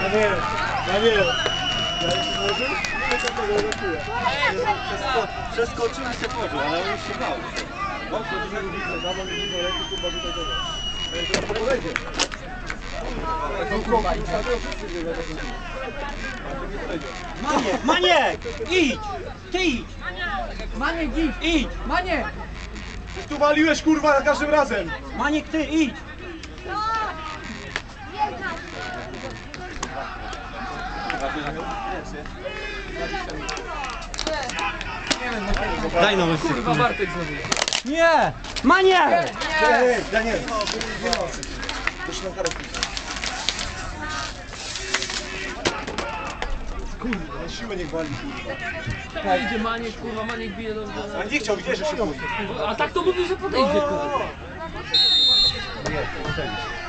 Daniel, Daniel. Przeskoczył i się pożył, ale on już się bał. Dobrze, że nie widzę, dawaj mi do ręki, kurwa, tutaj tego. Teraz to podejdzie. Maniek, Maniek! Idź! Ty idź! Maniek, idź! Idź! Maniek! Tu waliłeś, kurwa, za każdym razem. Maniek, ty idź! Daj no Kurwa, Bartek znowu. Nie! Ej, Daniel. Proszę nam karę Kurwa, na siłę niech wali, kurwa. Idzie Maniek, kurwa, Maniek bije do... do- A nie chciał, widzisz, że się A tak to mówił, że podejdzie, kurwa. Nie,